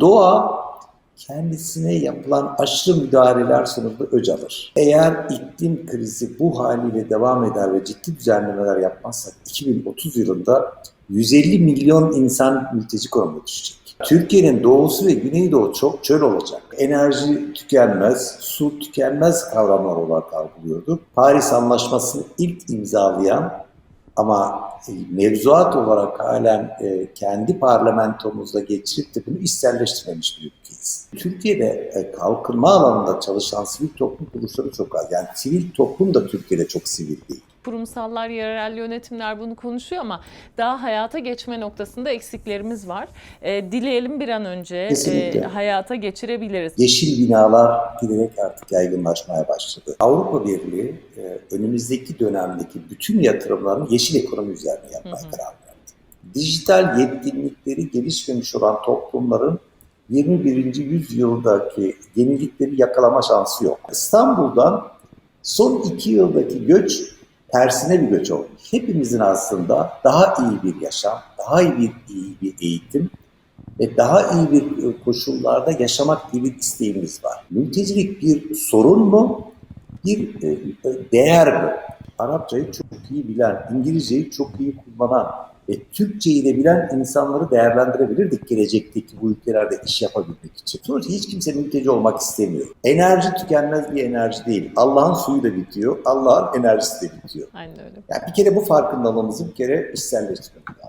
Doğa kendisine yapılan aşırı müdahaleler sonucu öc alır. Eğer iklim krizi bu haliyle devam eder ve ciddi düzenlemeler yapmazsak 2030 yılında 150 milyon insan mülteci konumuna düşecek. Türkiye'nin doğusu ve güneydoğu çok çöl olacak. Enerji tükenmez, su tükenmez kavramlar olarak algılıyorduk. Paris Anlaşması'nı ilk imzalayan ama e, mevzuat olarak halen e, kendi parlamentomuzda geçirip de bunu içselleştirmemiş bir ülkeyiz. Türkiye'de e, kalkınma alanında çalışan sivil toplum kuruluşları çok az. Yani sivil toplum da Türkiye'de çok sivil değil. Kurumsallar, yerel yönetimler bunu konuşuyor ama daha hayata geçme noktasında eksiklerimiz var. E, dileyelim bir an önce Kesinlikle. e, hayata geçirebiliriz. Yeşil binalar giderek artık yaygınlaşmaya başladı. Avrupa Birliği e, önümüzdeki dönemdeki bütün yatırımlarını yeşil ekonomi üzerine yapmaya Hı hı. karar verdi. Dijital yetkinlikleri gelişmemiş olan toplumların 21. yüzyıldaki yenilikleri yakalama şansı yok. İstanbul'dan son iki yıldaki göç tersine bir göç olmuş. Hepimizin aslında daha iyi bir yaşam, daha iyi bir, iyi bir eğitim ve daha iyi bir e, koşullarda yaşamak gibi bir isteğimiz var. Mültecilik bir sorun mu? Bir e, e, değer mi? Arapçayı çok iyi bilen, İngilizceyi çok iyi kullanan ve Türkçeyi de bilen insanları değerlendirebilirdik gelecekteki bu ülkelerde iş yapabilmek için. Sonuçta hiç kimse mülteci olmak istemiyor. Enerji tükenmez bir enerji değil. Allah'ın suyu da bitiyor, Allah'ın enerjisi de bitiyor. Aynen öyle. Yani bir kere bu farkındalığımızı bir kere içselleştirmek lazım.